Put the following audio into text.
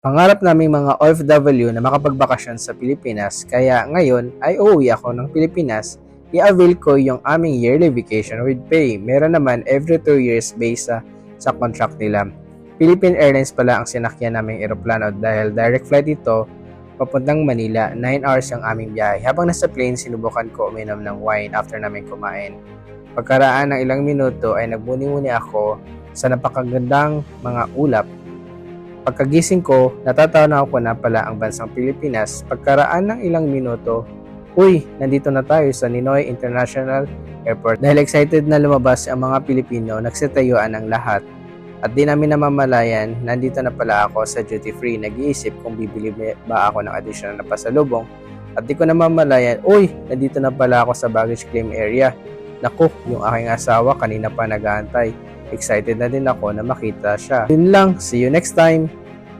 Pangarap namin mga OFW na makapagbakasyon sa Pilipinas kaya ngayon ay uuwi ako ng Pilipinas i-avail ko yung aming yearly vacation with pay. Meron naman every 2 years based sa, sa contract nila. Philippine Airlines pala ang sinakyan naming eroplano dahil direct flight ito papuntang Manila. 9 hours ang aming biyahe. Habang nasa plane, sinubukan ko uminom ng wine after namin kumain. Pagkaraan ng ilang minuto ay nagbuni-muni ako sa napakagandang mga ulap Pagkagising ko, natatanaw ko na pala ang bansang Pilipinas. Pagkaraan ng ilang minuto, uy, nandito na tayo sa Ninoy International Airport. Dahil excited na lumabas ang mga Pilipino, nagsitayuan ang lahat. At di namin namamalayan, nandito na pala ako sa duty free. Nag-iisip kung bibili ba ako ng additional na pasalubong. At di ko namamalayan, uy, nandito na pala ako sa baggage claim area. Naku, yung aking asawa kanina pa nag-aantay. Excited na din ako na makita siya. Yun lang, see you next time!